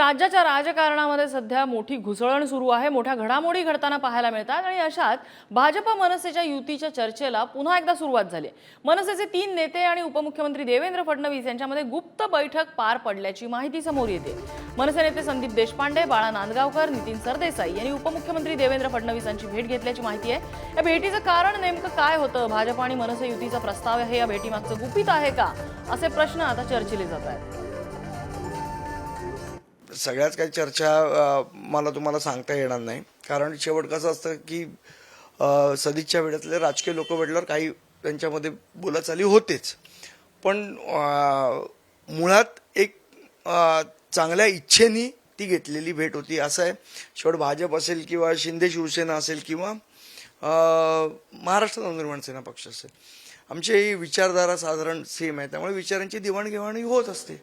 राज्याच्या राजकारणामध्ये सध्या मोठी घुसळण सुरू आहे. मोठ्या घडामोडी घडताना पाहायला मिळतात आणि अशात भाजप मनसेच्या युतीच्या चर्चेला पुन्हा एकदा सुरुवात झाली मनसेचे तीन नेते आणि उपमुख्यमंत्री देवेंद्र फडणवीस यांच्यामध्ये गुप्त बैठक पार पडल्याची माहिती समोर येते. मनसे नेते संदीप देशपांडे बाळा नांदगावकर नितीन सरदेसाई यांनी उपमुख्यमंत्री देवेंद्र फडणवीसांची भेट घेतल्याची माहिती आहे. या भेटीचं कारण नेमकं काय होतं? भाजप आणि मनसे युतीचा प्रस्ताव आहे. या भेटीमागचं गुपित आहे का? असे प्रश्न आता चर्चिले जात आहेत. सगळ्याच काही चर्चा मला तुम्हाला सांगता येणार नाही. कारण शेवट कसं असतं की सदिच्छा वेळातले राजकीय लोक भेटल्यावर काही त्यांच्यामध्ये बोलाचाली होतेच. पण मुळात एक चांगल्या इच्छेनी ती घेतलेली भेट होती. असं आहे शेवट भाजप असेल किंवा शिंदे शिवसेना असेल किंवा महाराष्ट्र नवनिर्माण सेना पक्ष असेल. आमची विचारधारा साधारण सेम आहे. त्यामुळे विचारांची देवाणघेवाणी होत असते.